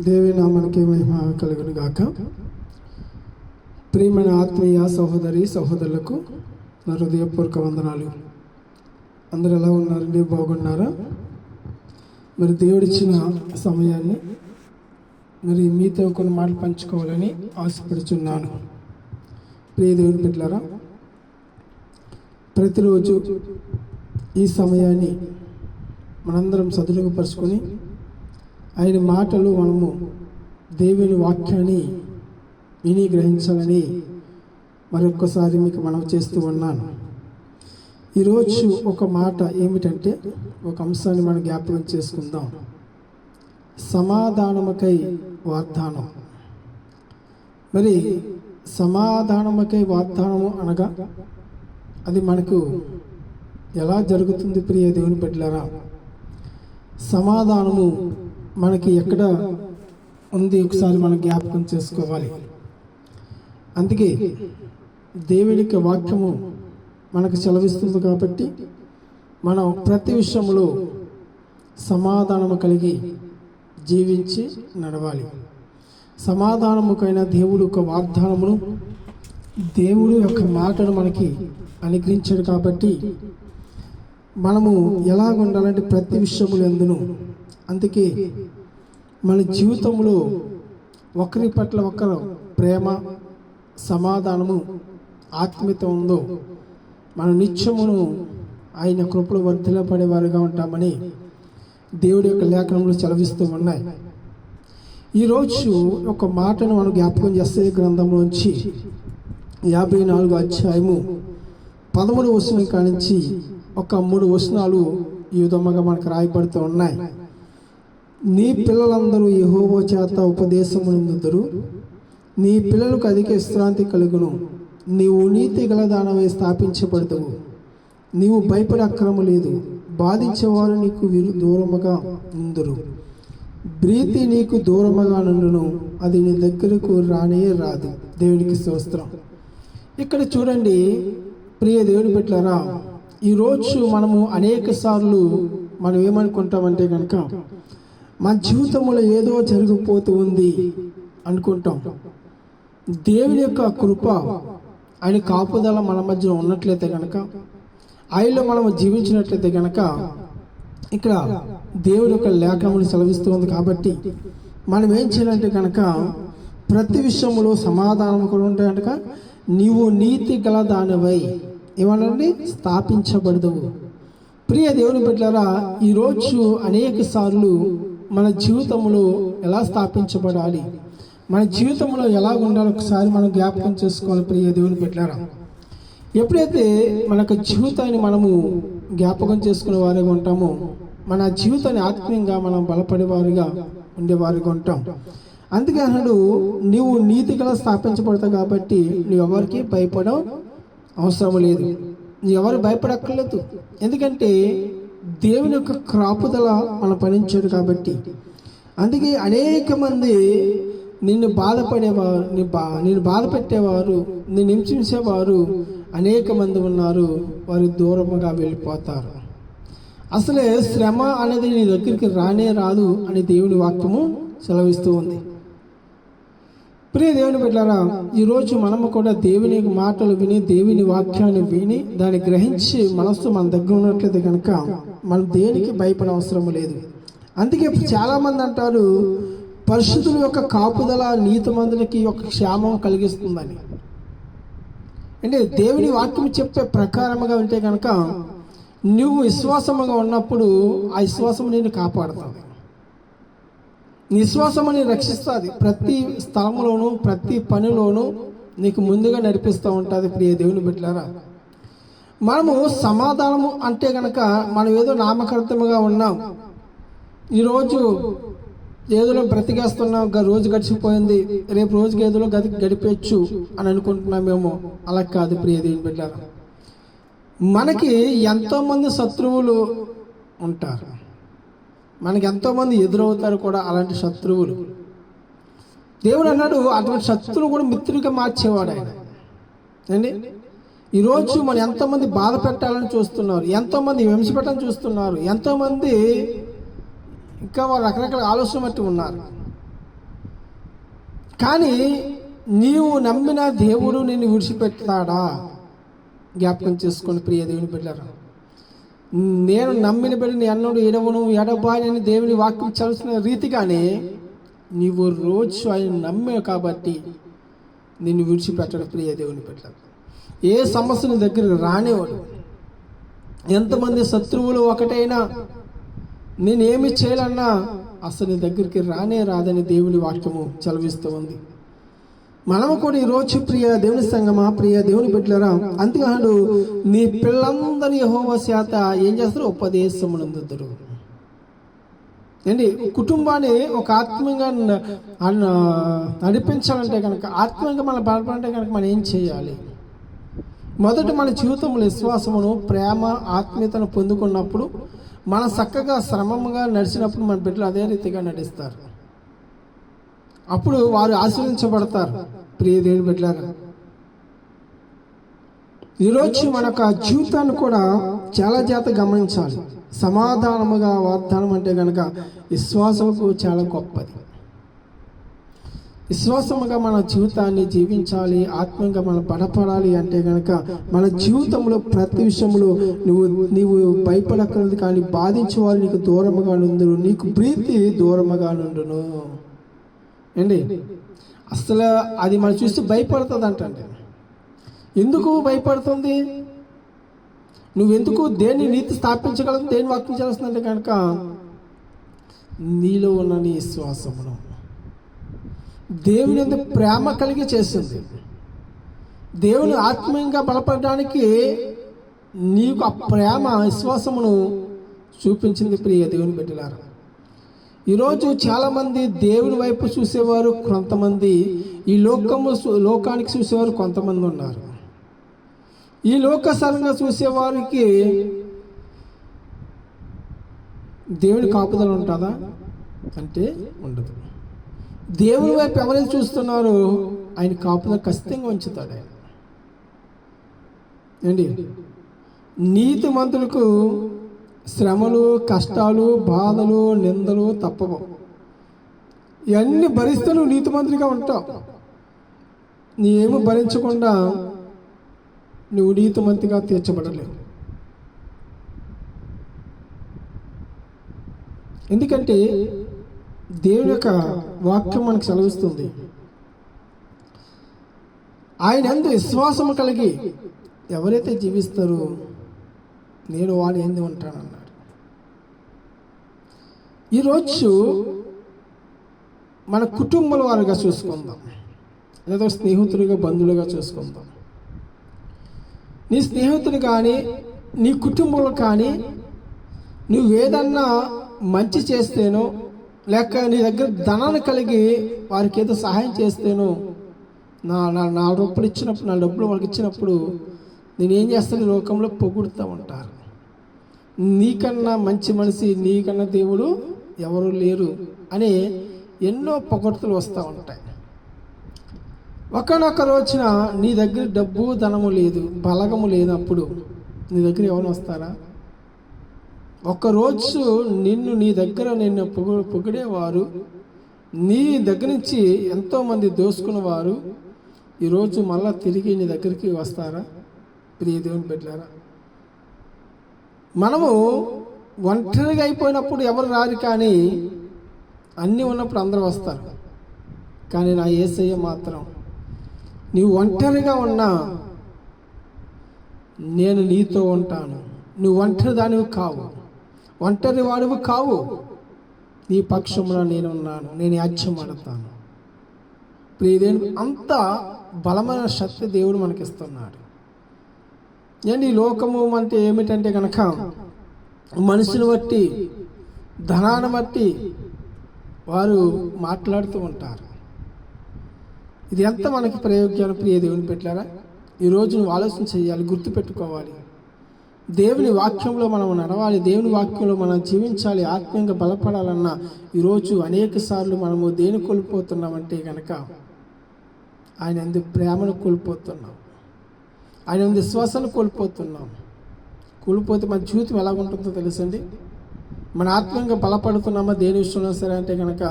దేవి నామానికి మహిమ కలుగును గాక ప్రియమైన ఆత్మీయ సహోదరి సహోదరులకు నా హృదయపూర్వక వందనాలు. అందరు ఎలా ఉన్నారండి బాగున్నారా? మరి దేవుడిచ్చిన సమయాన్ని మరి మీతో కొన్ని మాటలు పంచుకోవాలని ఆశపడుచున్నాను. ప్రియ దేవుడి బిడ్డలారా ప్రతిరోజు ఈ సమయాన్ని మనందరం సదులుగుపరుచుకొని ఆయన మాటలు మనము దేవుని వాక్యాన్ని విని గ్రహించాలని మరొక్కసారి మీకు మనం చేస్తూ ఉన్నాను. ఈరోజు ఒక మాట ఏమిటంటే ఒక అంశాన్ని మనం జ్ఞాపకం చేసుకుందాం. సమాధానముకై వాగ్దానం. మరి సమాధానముకై వాగ్దానము అనగా అది మనకు ఎలా జరుగుతుంది ప్రియ దేవుని బిడ్డలరా? సమాధానము మనకి ఎక్కడ ఉంది ఒకసారి మనం జ్ఞాపకం చేసుకోవాలి. అందుకే దేవునికి వాక్యము మనకు సెలవిస్తుంది కాబట్టి మనం ప్రతి విషయంలో సమాధానము కలిగి జీవించి నడవాలి. సమాధానముకైన దేవుడు యొక్క వాగ్దానమును దేవుడు యొక్క మాటను మనకి అనుగ్రహించాడు కాబట్టి మనము ఎలాగుండాలంటే ప్రతి విషయములు ఎందును అందుకే మన జీవితంలో ఒకరి పట్ల ఒకరు ప్రేమ సమాధానము ఆత్మీయత ఉందో మన నిత్యమును ఆయన కృపలు వర్ధిలపడేవారుగా ఉంటామని దేవుడి యొక్క లేఖనములు చలవిస్తూ ఉన్నాయి. ఈరోజు ఒక మాటను మనం జ్ఞాపకం చేస్తే గ్రంథంలోంచి యాభై నాలుగు అధ్యాయము పదమూడు వచనం కానించి ఒక మూడు వచనాలు ఈ విధముగా మనకు రాయబడుతూ ఉన్నాయి. నీ పిల్లలందరూ యహోవో చేత ఉపదేశమునందుదురు. నీ పిల్లలకు అధిక విశ్రాంతి కలుగును. నీవు నీతి గల దానవై స్థాపించబడతావు నీవు భయపడే అక్రమ లేదు. బాధించేవారు నీకు విరు దూరముగా ఉందరు. ప్రీతి నీకు దూరముగా నుండును. అది నీ దగ్గరకు రానే రాదు. దేవునికి స్తోత్రం. ఇక్కడ చూడండి ప్రియ దేవుని పెట్టారా ఈరోజు మనము అనేక సార్లు మనం ఏమనుకుంటామంటే కనుక మన జీవితంలో ఏదో జరిగిపోతూ ఉంది అనుకుంటాం. దేవుని యొక్క కృప ఆయన కాపుదల మన మధ్య ఉన్నట్లయితే కనుక ఆయనలో మనం జీవించినట్లయితే కనుక ఇక్కడ దేవుడి యొక్క లేఖనములు సెలవిస్తుంది కాబట్టి మనం ఏం చేయాలంటే కనుక ప్రతి విషయంలో సమాధానం కూడా ఉంటే కనుక నీవు నీతి గల దానివై ఏమనండి? స్థాపించబడదు ప్రియ దేవుని బిడ్డలారా ఈరోజు అనేక సార్లు మన జీవితంలో ఎలా స్థాపించబడాలి? మన జీవితంలో ఎలా ఉండాలి? ఒకసారి మనం జ్ఞాపకం చేసుకోవాలి ప్రియ దేవుని పెట్టారా ఎప్పుడైతే మన యొక్క జీవితాన్ని మనము జ్ఞాపకం చేసుకునే వారిగా ఉంటామో మన జీవితాన్ని ఆత్మీయంగా మనం బలపడేవారిగా ఉండేవారిగా ఉంటాం. అందుకే అన్నాడు నీవు నీతిగా స్థాపించబడతావు కాబట్టి నువ్వు ఎవరికి అవసరం లేదు. నువ్వు ఎవరు భయపడక్కర్లేదు. ఎందుకంటే దేవుని యొక్క క్రాపుదల మన పనించాడు కాబట్టి. అందుకే అనేక మంది నిన్ను బాధపడేవారు నీ బా నేను బాధపెట్టేవారు నిన్ను హింసించేవారు అనేక మంది ఉన్నారు వారు దూరముగా వెళ్ళిపోతారు. అసలే శ్రమ అనేది నీ దగ్గరికి రానే రాదు అని దేవుని వాక్యము సెలవిస్తూ ఉంది. ప్రియ దేవుని బిడ్డారా ఈరోజు మనము కూడా దేవుని మాటలు విని దేవుని వాక్యాన్ని విని దాన్ని గ్రహించి మనస్సు మన దగ్గర ఉన్నట్లయితే కనుక మనం దేనికి భయపడే అవసరం లేదు. అందుకే చాలామంది అంటారు పరిశుద్ధుల యొక్క కాపుదల నీతి మందులకి యొక్క క్షేమం కలిగిస్తుందని. అంటే దేవుని వాక్యం చెప్పే ప్రకారముగా ఉంటే కనుక నువ్వు విశ్వాసముగా ఉన్నప్పుడు ఆ విశ్వాసం నేను కాపాడుతుంది. విశ్వాసం అని రక్షిస్తుంది. ప్రతి స్థలంలోనూ ప్రతి పనిలోనూ నీకు ముందుగా నడిపిస్తూ ఉంటుంది ప్రియ దేవుని బిడ్డలారా. మనము సమాధానము అంటే కనుక మనం ఏదో నామకర్తముగా ఉన్నాం. ఈరోజు ఏదో బ్రతికేస్తున్నాం ఒక రోజు గడిచిపోయింది రేపు రోజుకి ఏదో గది గడిపేయచ్చు అని అనుకుంటున్నామేమో అలా కాదు ప్రియ దేవుని బిడ్డలారా. మనకి ఎంతోమంది శత్రువులు ఉంటారు. మనకి ఎంతోమంది ఎదురవుతారు కూడా అలాంటి శత్రువులు. దేవుడు అన్నాడు అటువంటి శత్రువులు కూడా మిత్రుడిగా మార్చేవాడు ఆయన. అండి ఈరోజు మనం ఎంతోమంది బాధ పెట్టాలని చూస్తున్నారు ఎంతోమంది హింస పెట్టాలని చూస్తున్నారు ఎంతోమంది ఇంకా వాళ్ళు రకరకాల ఆలోచన బట్టి ఉన్నారు. కానీ నీవు నమ్మిన దేవుడు నిన్ను విడిచిపెడతాడా? జ్ఞాపకం చేసుకొని ప్రియ దేవుని బిడ్డారా నేను నమ్మిన బిడ్డని ఎన్నడు ఎడవను ఎడబాయని దేవుని వాక్యం చదువుతున్న రీతిగానే నీవు రోజు ఆయన నమ్మావు కాబట్టి నిన్ను విడిచిపెట్టడం ప్రియ దేవుని బిడ్డ. ఏ సమస్య నీ దగ్గరకు రానేవాడు ఎంతమంది శత్రువులు ఒకటైనా నేనేమి చేయాలన్నా అసలు నీ దగ్గరికి రానే రాదని దేవుని వాక్యము చలవిస్తూ ఉంది. మనము కూడా ఈ రోజు ప్రియ దేవుని సంగమా ప్రియ దేవుని బిడ్డలరా అంతేకాదు నీ పిల్లలందరి యెహోవా శాత ఏం చేస్తారు? ఉపదేశమునందుద్దరు ఏంటి? కుటుంబాన్ని ఒక ఆత్మీయంగా నడిపించాలంటే కనుక ఆత్మీయంగా మనం బలపడాలంటే కనుక మనం ఏం చేయాలి? మొదట మన జీవితంలో విశ్వాసమును ప్రేమ ఆత్మీయతను పొందుకున్నప్పుడు మన చక్కగా శ్రమంగా నడిచినప్పుడు మన బిడ్డలు అదే రీతిగా నడిస్తారు. అప్పుడు వారు ఆశీర్వించబడతారు ప్రియ దేవుని బిడ్డలారా ఈరోజు మన యొక్క జీవితాన్ని కూడా చాలా జాత గమనించాలి. సమాధానముగా వాగ్దానం అంటే కనుక విశ్వాసముకు చాలా గొప్పది. విశ్వాసముగా మన జీవితాన్ని జీవించాలి ఆత్మీయంగా మనం బలపడాలి అంటే కనుక మన జీవితంలో ప్రతి విషయంలో నువ్వు నీవు భయపడక్కర్లేదు కానీ బాధించే నీకు దూరముగా నుండును నీకు ప్రీతి దూరముగా నుండును. ఏంటి? అసలు అది మనం చూస్తే భయపడుతుంది అంటండి ఎందుకు భయపడుతుంది? నువ్వెందుకు దేన్ని నీతి స్థాపించగలదు దేన్ని వాక్యం చేస్తుందంటే కనుక నీలో ఉన్న నీ విశ్వాసమును. దేవుని అంత ప్రేమ కలిగి చేస్తుంది. దేవుని ఆత్మీయంగా బలపడడానికి నీకు ఆ ప్రేమ విశ్వాసమును చూపించింది ప్రియ దేవుని బిడ్డలారా. ఈరోజు చాలామంది దేవుని వైపు చూసేవారు కొంతమంది ఈ లోకము లోకానికి చూసేవారు కొంతమంది ఉన్నారు. ఈ లోకసరంగా చూసేవారికి దేవుని కాపుదల ఉంటుందా? అంటే ఉండదు. దేవుని వైపు ఎవరైతే చూస్తున్నారో ఆయన కాపుదల ఖచ్చితంగా ఉంచుతాడు ఆయన. ఏంటి? నీతిమంతులకు శ్రమలు కష్టాలు బాధలు నిందలు తప్పవు. ఇవన్నీ భరిస్తే నువ్వు నీతిమంతుడిగా ఉంటావు. నీవేమో భరించకుండా నువ్వు నీతిమంతిగా తీర్చబడలేవు. ఎందుకంటే దేవుని యొక్క వాక్యం మనకు సెలవిస్తుంది. ఆయన ఎందు విశ్వాసము కలిగి ఎవరైతే జీవిస్తారో నేను వాడు ఏంది ఉంటానన్నాడు. ఈరోజు మన కుటుంబం వారుగా చూసుకుందాం. లేదా స్నేహితులుగా బంధువులుగా చూసుకుందాం. నీ స్నేహితులు కానీ నీ కుటుంబంలో కానీ నువ్వేదన్నా మంచి చేస్తేనో లేక నీ దగ్గర ధనాన్ని కలిగి వారికి ఏదో సహాయం చేస్తేనో నా నా నా రూపాయలు ఇచ్చినప్పుడు నా డబ్బులు వాళ్ళకి ఇచ్చినప్పుడు నేనేం చేస్తాను? ఈ లోకంలో పొగుడుతూ ఉంటారు. నీకన్నా మంచి మనిషి నీకన్నా దేవుడు ఎవరు లేరు అని ఎన్నో పొగడ్తలు వస్తూ ఉంటాయి. ఒకనొక రోజున నీ దగ్గర డబ్బు ధనము లేదు బలగము లేనప్పుడు నీ దగ్గర ఎవరు వస్తారా? ఒకరోజు నిన్ను నీ దగ్గర నిన్ను పొగు పొగిడేవారు నీ దగ్గర నుంచి ఎంతోమంది దోసుకున్నవారు ఈరోజు మళ్ళా తిరిగి నీ దగ్గరికి వస్తారా? ప్రియ దేవుని పెట్టారా మనము ఒంటరిగా అయిపోయినప్పుడు ఎవరు రారు కానీ అన్నీ ఉన్నప్పుడు అందరూ వస్తారు. కానీ నా ఏసయ్య మాత్రం నీవు ఒంటరిగా ఉన్నా నేను నీతో ఉంటాను. నువ్వు ఒంటరి దానివి కావు. ఒంటరి వాడివి కావు. నీ పక్షంలో నేను ఉన్నాను నేను అచ్చమడతాను ప్రియదేవుని అంత బలమైన శక్తి దేవుడు మనకిస్తున్నాడు. నేను ఈ లోకము అంటే ఏమిటంటే కనుక మనుషుని బట్టి ధనాన్ని బట్టి వారు మాట్లాడుతూ ఉంటారు. ఇది ఎంత మనకి ప్రయోగ్యాన్ని ప్రియ దేవుని పెట్టారా? ఈరోజు నువ్వు ఆలోచన చేయాలి గుర్తుపెట్టుకోవాలి. దేవుని వాక్యంలో మనం నడవాలి దేవుని వాక్యంలో మనం జీవించాలి ఆత్మీయంగా బలపడాలన్నా ఈరోజు అనేక సార్లు మనము దేని కోల్పోతున్నామంటే కనుక ఆయన ఎందు ప్రేమను కోల్పోతున్నాం? ఆయన ఎందు విశ్వాసాన్ని కోల్పోతున్నాం. కోల్పోతే మన జీవితం ఎలా ఉంటుందో తెలుసండి? మన ఆత్మీయంగా బలపడుతున్నామా దేని విషయంలో సరే అంటే కనుక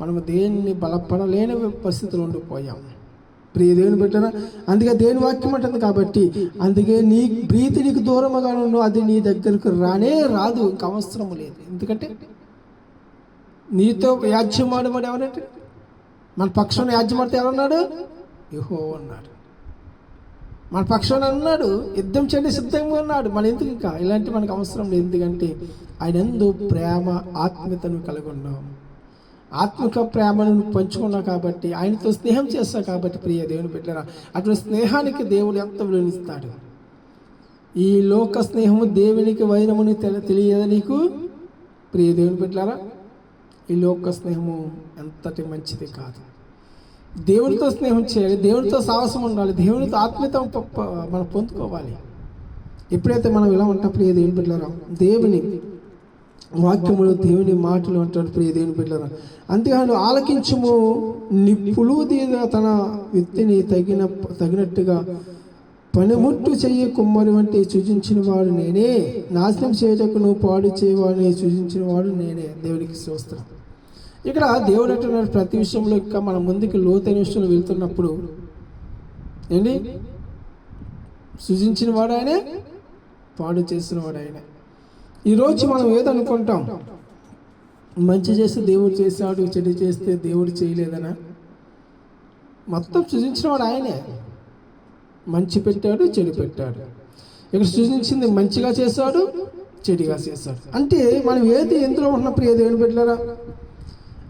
మనం దేన్ని బలపడలేని పరిస్థితులు ఉండిపోయాం. ప్రియ దేవుని పెట్టినా అందుకే దేని వాక్యం అంటుంది కాబట్టి అందుకే నీ ప్రీతి నీకు దూరముగా ఉండు అది నీ దగ్గరకు రానే రాదు ఇంక అవసరం లేదు. ఎందుకంటే నీతో యాజ్యం ఆడమని ఎవరంటే మన పక్షంలో యాజ్యం ఆడితే ఎవరన్నాడు? యహో అన్నాడు మన పక్షాన ఉన్నాడు యుద్ధం చేయడం సిద్ధంగా ఉన్నాడు. మన ఎందుకు ఇంకా? ఇలాంటి మనకు అవసరం లేదు. ఎందుకంటే ఆయన ఎందు ప్రేమ ఆత్మీయతను కలిగి ఉన్నాం. ఆత్మిక ప్రేమను పంచుకున్నావు కాబట్టి ఆయనతో స్నేహం చేస్తావు కాబట్టి ప్రియ దేవుని పెట్టారా అటువంటి స్నేహానికి దేవుడు ఎంత విలువనిస్తాడు ఈ లోక స్నేహము దేవునికి వైరముని తెలి తెలియదా నీకు? ప్రియ దేవుని పెట్టారా ఈ లోక స్నేహము ఎంతటి మంచిది కాదు. దేవునితో స్నేహం చేయాలి దేవునితో సాహసం ఉండాలి దేవునితో ఆత్మీయత మనం పొందుకోవాలి. ఎప్పుడైతే మనం ఇలా ఉంటాం ప్రియ దేవుని దేవుని వాక్యములు దేవుని మాటలు అంటాడు ప్రియ దేవుని బిడ్డలారా. అంతేకాదు ఆలకించము నిప్పులు దీన తన వ్యక్తిని తగిన తగినట్టుగా పనిముట్టు చెయ్యి కుమ్మరి వంటి సృజించిన వాడు నేనే. నాశనం చేయటకును పాడు చేయవాడిని సృజించిన వాడు నేనే. దేవునికి స్తోత్రం. ఇక్కడ దేవుడు అంటున్నాడు ప్రతి విషయంలో ఇంకా మన ముందుకు లోతైన విషయంలో వెళ్తున్నప్పుడు. ఏంటి? సృజించిన వాడు ఆయనే పాడు చేసిన వాడు ఆయనే. ఈరోజు మనం ఏదనుకుంటాం? మంచి చేస్తే దేవుడు చేసాడు చెడు చేస్తే దేవుడు చేయలేదనా? మొత్తం సృజించిన వాడు ఆయనే. మంచి పెట్టాడు చెడు పెట్టాడు. ఇక్కడ సృజించింది మంచిగా చేశాడు చెడుగా చేశాడు. అంటే మనం ఏది ఎందులో ఉన్నప్పుడు ప్రియ దేవుని పెట్టారా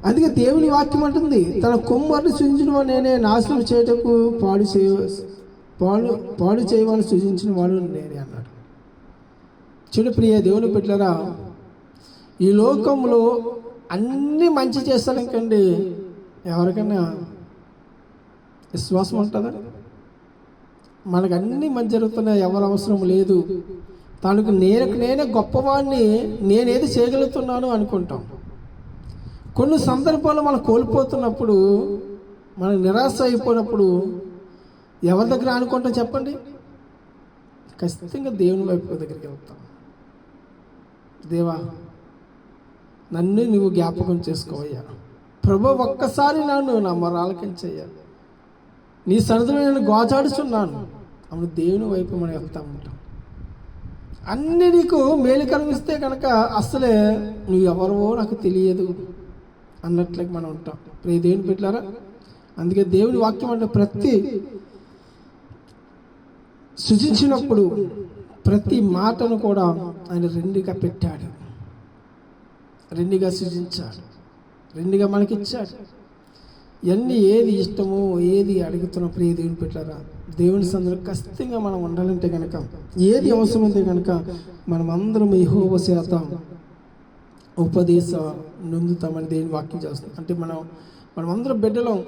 అందుకే దేవుని వాక్యం అంటుంది తన కుమ్మరిని సృజించిన వాడు నేనే నాశనం చేయటకు పాడు చేయ పాడు పాడు చేయవాలని సృజించిన వాడు నేనే అన్నాడు. చెడు ప్రియ దేవుని పెట్టారా ఈ లోకంలో అన్నీ మంచి చేస్తారు కండి ఎవరికైనా విశ్వాసం ఉంటుందా? మనకు అన్ని మంచి జరుగుతున్నాయి ఎవరు అవసరం లేదు. తనకు నేను నేనే గొప్పవాడిని నేనేది చేయగలుగుతున్నాను అనుకుంటాం. కొన్ని సందర్భాలు మనం కోల్పోతున్నప్పుడు మనకు నిరాశ అయిపోయినప్పుడు ఎవరి దగ్గర అనుకుంటాం చెప్పండి? ఖచ్చితంగా దేవుని వైపు దగ్గరికి వెళ్తాం. దేవా నన్ను నువ్వు జ్ఞాపకం చేసుకోవయ్యా. ప్రభు ఒక్కసారి నన్ను నా మరాలకించయ్యా. నీ సన్నిధిలో నేను గోచాడుచున్నాను అప్పుడు దేవుని వైపు మనం వెళ్తా ఉంటాం అన్ని నీకు మేలు కలిగిస్తే కనుక అసలే నువ్వు ఎవరో నాకు తెలియదు. అన్నట్లకి మనం ఉంటాం. ప్రే దేవుని పెట్టారా అందుకే దేవుని వాక్యం అంటే ప్రతి సృజించినప్పుడు ప్రతి మాటను కూడా ఆయన రెండుగా పెట్టాడు. రెండుగా సృజించాడు. రెండుగా మనకిచ్చాడు. ఇవన్నీ ఏది ఇష్టమో ఏది అడుగుతున్న ప్రియ దేవుని పెట్టారా దేవుని సందులో ఖచ్చితంగా మనం ఉండాలంటే కనుక ఏది అవసరమైతే కనుక మనం అందరం యహోవ చేత ఉపదేశ నొందుతామని దేని వాక్యం చేస్తుంది. అంటే మనం మనం అందరం బిడ్డలం.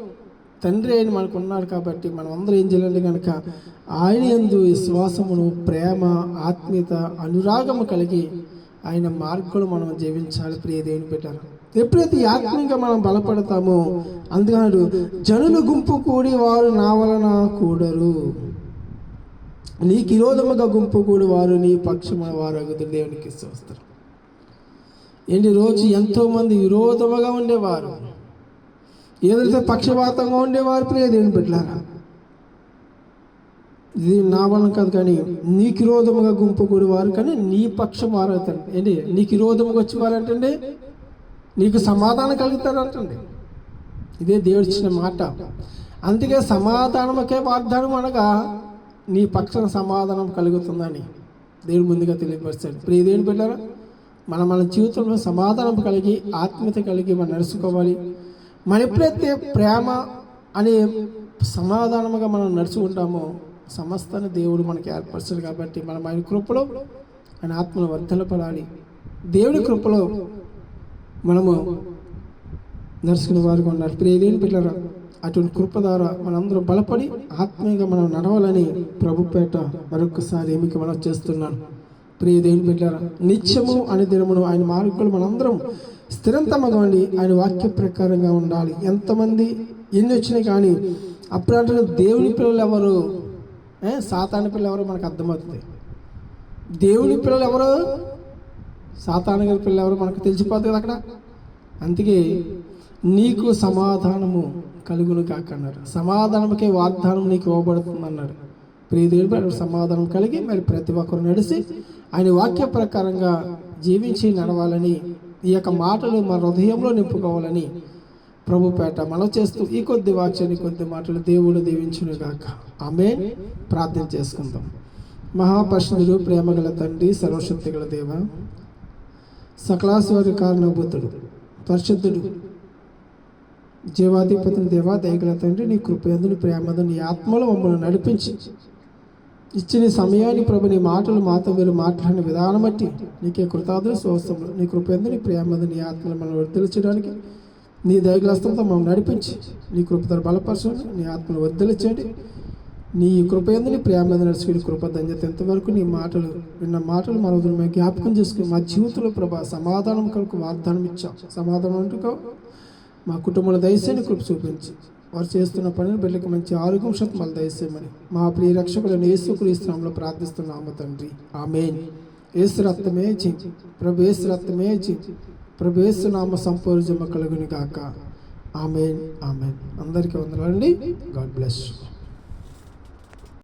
తండ్రి అయిన మనకు ఉన్నాడు కాబట్టి మనం అందరం ఏం చేయాలంటే కనుక ఆయన ఎందు విశ్వాసమును ప్రేమ ఆత్మీయత అనురాగము కలిగి ఆయన మార్గంలో మనం జీవించాలి. ప్రియ దేవుని పెట్టారు ఎప్పుడైతే ఆత్మీయంగా మనం బలపడతామో అందుకన్నాడు జనుల గుంపు కూడి వారు నా వలన కూడరు. నీకు విరోధముగా గుంపు కూడి వారు నీ పక్షమున వారు అగుతుడు దేవునికి వస్తారు ఏంటి రోజు ఎంతోమంది విరోధముగా ఉండేవారు. ఏదైతే పక్షపాతంగా ఉండేవారు ప్రియ దేవుని పెట్టారా ఇది నా వలన కాదు కానీ నీకు విరోధముగా గుంపు కూడేవారు కానీ నీ పక్షం వారవుతారు. ఏంటి? నీకు విరోధముగా వచ్చేవారంటండి? నీకు సమాధానం కలుగుతారంటండి. ఇదే దేవుడు ఇచ్చిన మాట. అందుకే సమాధానముకే వాగ్దానం అనగా నీ పక్షం సమాధానం కలుగుతుందని దేవుడు ముందుగా తెలియపరిచాడు ప్రియ దేవుని పెట్టారా మన మన జీవితంలో సమాధానం కలిగి ఆత్మీయత కలిగి మనం నడుచుకోవాలి. మన ఎప్పుడైతే ప్రేమ అనే సమాధానముగా మనం నడుచుకుంటామో సమస్తాన్ని దేవుడు మనకి ఏర్పరచాడు కాబట్టి మనం ఆయన కృపలో ఆయన ఆత్మను వర్ధలపడాలి దేవుడి కృపలో మనము నడుచుకునే వారు ఉన్నారు ప్రియ పిల్లరా అటువంటి కృప ద్వారా మనందరం బలపడి ఆత్మీయంగా మనం నడవాలని ప్రభుపేట మరొకసారి ఏమికి మనం చేస్తున్నాను. ప్రియ దేవుని బిడ్డారా నిత్యము అని దినమును ఆయన మార్గంలో మనందరం స్థిరంతమగండి ఆయన వాక్య ప్రకారంగా ఉండాలి. ఎంతమంది ఎన్ని వచ్చినాయి కానీ అప్పుడు దేవుని పిల్లలు ఎవరు సాతాన సాతాని పిల్లలు ఎవరు మనకు అర్థమవుతుంది. దేవుని పిల్లలు ఎవరు సాతాన గారి పిల్లలు ఎవరు మనకు తెలిసిపోతుంది కదా అక్కడ. అందుకే నీకు సమాధానము కలుగును కాక అన్నారు. సమాధానముకే వాగ్దానం నీకు ఇవ్వబడుతుంది అన్నాడు ప్రియదేవుడు సమాధానం కలిగి మరి ప్రతి ఒక్కరు నడిచి ఆయన వాక్య ప్రకారంగా జీవించి నడవాలని ఈ యొక్క మాటలు మన హృదయంలో నింపుకోవాలని ప్రభుపేట మనం చేస్తూ ఈ కొద్ది వాక్యాన్ని కొద్ది మాటలు దేవుడు దీవించును గాక. ఆమె ప్రార్థన చేసుకుందాం. మహాపరిశుద్ధుడు ప్రేమగల తండ్రి సర్వశక్తి గల దేవ సకలాశ్వరి కారణభూతుడు పరిశుద్ధుడు జీవాధిపతిని దేవా దయగల తండ్రి నీ కృపేందుని ప్రేమదు నీ ఆత్మలో మమ్మల్ని నడిపించి ఇచ్చిన సమయాన్ని ప్రభు నీ మాటలు మాతో మీరు మాట్లాడిన విధానం బట్టి నీకే కృతాదులు స్వస్థములు నీ కృపయందు నీ నీ ఆత్మలు మనం వర్ధలించడానికి నీ దయగ్రస్తంతో మనం నడిపించి నీ కృపతో బలపరచండి నీ ఆత్మను వర్ధలించండి నీ కృపయందు నీ ప్రేమ నడుచుకుని కృప ధన్యత ఎంతవరకు నీ మాటలు విన్న మాటలు మన మేము జ్ఞాపకం చేసుకుని మా జీవితంలో ప్రభా సమాధానం కొరకు వాగ్దానం ఇచ్చాం. సమాధానం అంటూ మా కుటుంబంలో దయచేసి కృప చూపించి వారు చేస్తున్న పనిని బిడ్డకి మంచి ఆరోగ్యం శక్తులు దయచేయమని మా ప్రియ రక్షకులను యేసుక్రీస్తునామంలో ప్రార్థిస్తున్నాము తండ్రి. ఆమెన్. ఏసు రక్తమే జీ ప్రభు ఏసు రక్తమే చించి ప్రభు ఏసు నామ సంపూర్జమ కలుగుని కాక ఆమెన్. ఆమెన్. అందరికీ వందలండి గాడ్ బ్లెస్ యూ.